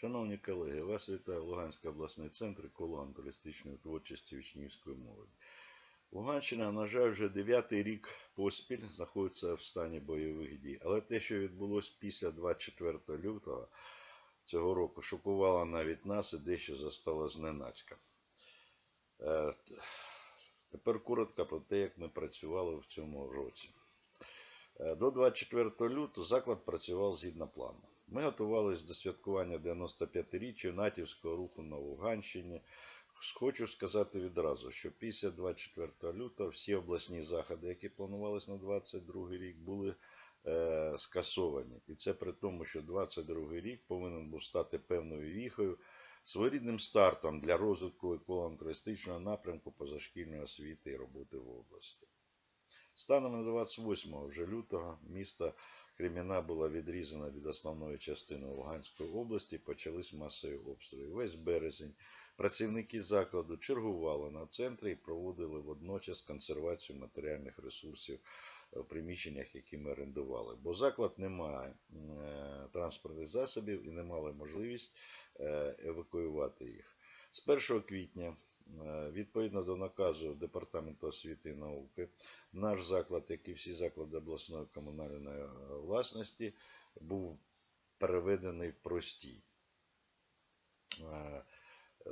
Шановні колеги, вас вітає Луганський обласний центр коло антуристичної творчості учнівської молоді. Луганщина, на жаль, вже дев'ятий рік поспіль знаходиться в стані бойових дій. Але те, що відбулося після 24 лютого цього року, шокувало навіть нас і дещо застало зненацька. Е, Тепер коротко про те, як ми працювали в цьому році. Е, До 24 лютого заклад працював згідно плану. Ми готувалися до святкування 95-річчя натівського руху на Луганщині. Хочу сказати відразу, що після 24 лютого всі обласні заходи, які планувалися на 22 рік, були е, скасовані. І це при тому, що 22 рік повинен був стати певною віхою, своєрідним стартом для розвитку еколого-туристичного напрямку позашкільної освіти і роботи в області. Станом на 28 вже лютого місто Креміна була відрізана від основної частини Луганської області, почались масові обстріли. Весь березень працівники закладу чергували на центрі і проводили водночас консервацію матеріальних ресурсів в приміщеннях, які ми орендували. Бо заклад не має е, транспортних засобів і не мали можливість е, евакуювати їх. З 1 квітня, відповідно до наказу Департаменту освіти і науки, наш заклад, як і всі заклади обласної комунальної е, власності, був переведений в простій. Е,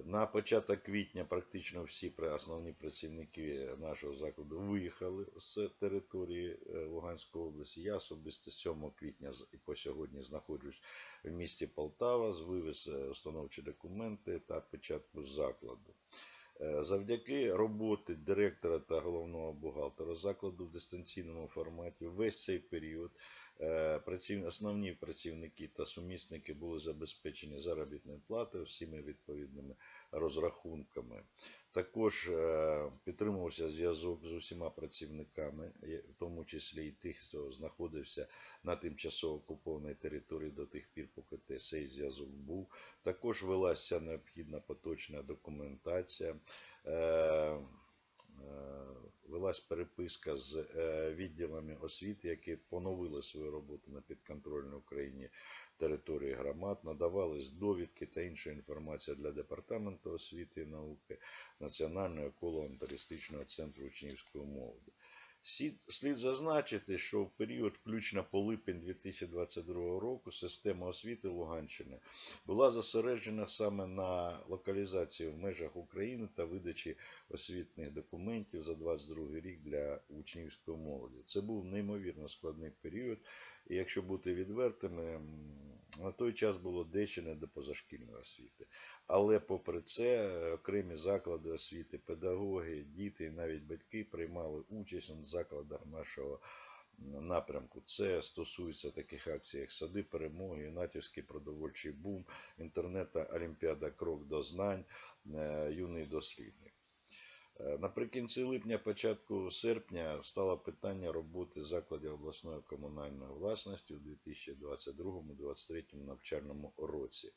На початок квітня практично всі основні працівники нашого закладу виїхали з території е, Луганської області. Я особисто 7 квітня і по сьогодні знаходжусь в місті Полтава, вивез е, установчі документи та печатку закладу. Е, Завдяки роботи директора та головного бухгалтера закладу в дистанційному форматі весь цей період основні працівники та сумісники були забезпечені заробітною платою всіми відповідними розрахунками. Також е, підтримувався зв'язок з усіма працівниками, в тому числі і тих, хто знаходився на тимчасово окупованій території до тих пір, поки цей зв'язок був. Також велася необхідна поточна документація. Е, Велась переписка з е, відділами освіти, які поновили свою роботу на підконтрольній Україні території громад, надавались довідки та інша інформація для департаменту освіти і науки Національного еколого-антаристичного центру учнівської молоді. Слід зазначити, що в період, включно по липень 2022 року, система освіти Луганщини була зосереджена саме на локалізації в межах України та видачі освітних документів за 22 рік для учнівської молоді. Це був неймовірно складний період, і якщо бути відвертими, на той час було дещо не до позашкільної освіти. Але попри це, окремі заклади освіти, педагоги, діти і навіть батьки приймали участь у закладах нашого напрямку. Це стосується таких акцій, як Сади перемоги, Юнатівський продовольчий бум, інтернета Олімпіада Крок до знань, е, юний дослідник. Е, Наприкінці липня, початку серпня стало питання роботи закладів обласної комунальної власності у 2022-2023 навчальному році.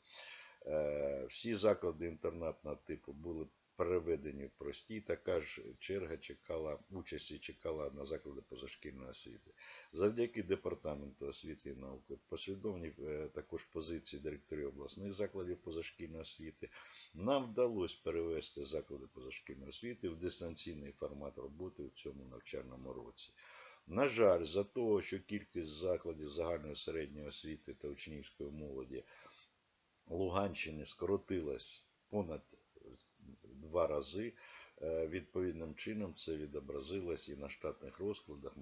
Е, Всі заклади інтернатного типу були переведені в прості. Така ж черга чекала участі чекала на заклади позашкільної освіти. Завдяки департаменту освіти і науки, послідовні е, також позиції директорів обласних закладів позашкільної освіти, нам вдалося перевести заклади позашкільної освіти в дистанційний формат роботи у цьому навчальному році. На жаль, за того, що кількість закладів загальної середньої освіти та учнівської молоді Луганщини скоротилась понад два рази. Е, Відповідним чином це відобразилось і на штатних розкладах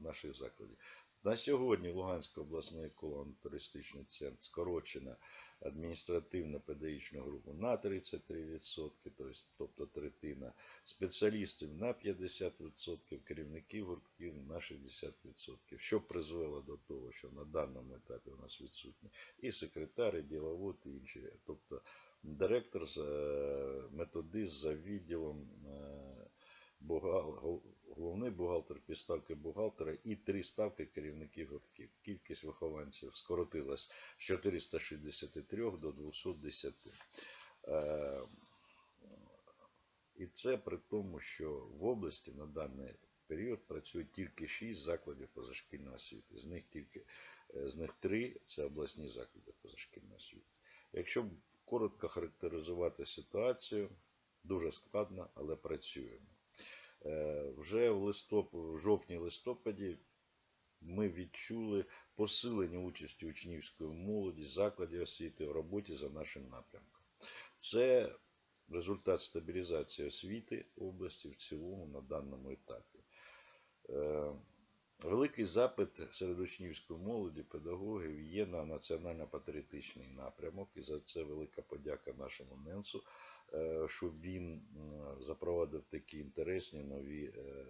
наших закладів. На сьогодні Луганський обласний еколого-туристичний центр скорочено адміністративно-педагогічну групу на 33%, тобто- третина, спеціалістів на 50%, керівників гуртків на 60%, що призвело до того, що на даному етапі у нас відсутні і секретар, і діловод, і інші. Тобто директор, е, методист за відділом, е, головний бухгалтер, підставки бухгалтера і три ставки керівників гуртків. Кількість вихованців скоротилась з 463 до 210. Е, І це при тому, що в області на даний період працює тільки 6 закладів позашкільної освіти. З них тільки е, з них 3 це обласні заклади позашкільної освіти. Якщо коротко характеризувати ситуацію, дуже складно, але працюємо. Е, Вже в, листоп... в жовтні-листопаді ми відчули посилення участі учнівської молоді, закладів освіти в роботі за нашим напрямком. Це результат стабілізації освіти області в цілому на даному етапі. Великий запит серед учнівської молоді, педагогів є на національно-патріотичний напрямок, і за це велика подяка нашому Ненсу, е, що він запровадив такі інтересні нові е,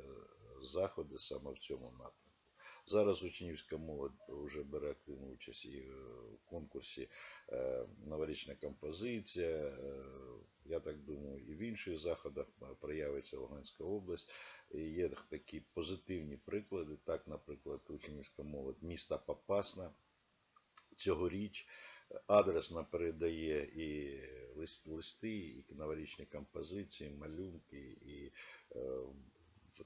заходи саме в цьому напрямку. Зараз учнівська молодь вже бере активну участь і в конкурсі е, новорічна композиція. е, Я так думаю, і в інших заходах е, проявиться Луганська область. І є такі позитивні приклади. Так, наприклад, учнівська молодь міста Попасна цьогоріч адресно передає і лист- листи, і новорічні композиції, малюнки, і е,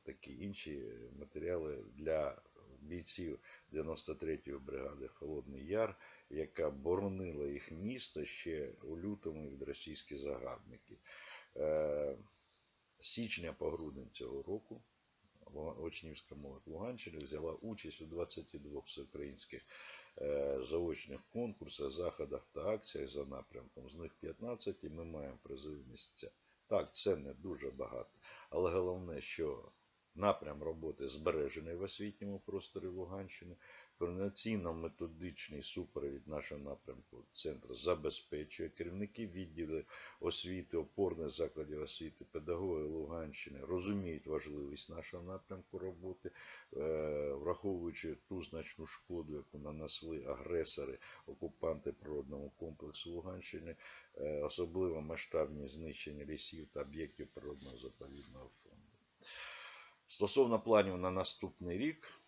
такі інші матеріали для бійців 93-ї бригади Холодний Яр, яка боронила їх місто ще у лютому від російських загарбників. Е, з січня по грудень цього року Очнівська молодь Луганщини взяла участь у 22 всеукраїнських е, заочних конкурсах, заходах та акціях за напрямком. З них 15 і ми маємо призові місця. Так, це не дуже багато, але головне, що напрям роботи збережений в освітньому просторі Луганщини. Координаційно-методичний супровід нашого напрямку центру забезпечує керівники відділу освіти, опорних закладів освіти, педагоги Луганщини розуміють важливість нашого напрямку роботи, е, враховуючи ту значну шкоду, яку нанесли агресори, окупанти природному комплексу Луганщини, е, особливо масштабні знищення лісів та об'єктів природного заповідного фонду. Стосовно планів на наступний рік,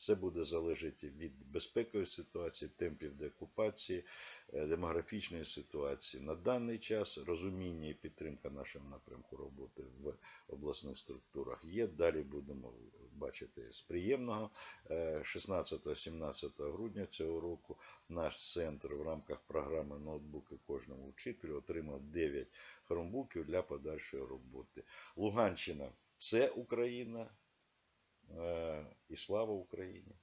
все буде залежати від безпекової ситуації, темпів деокупації, е, демографічної ситуації. На даний час розуміння і підтримка нашого напрямку роботи в обласних структурах є. Далі будемо бачити з приємного. Е, 16-17 грудня цього року наш центр в рамках програми ноутбуки кожному вчителю отримав 9 хромбуків для подальшої роботи. Луганщина це Україна. Е, І слава Україні!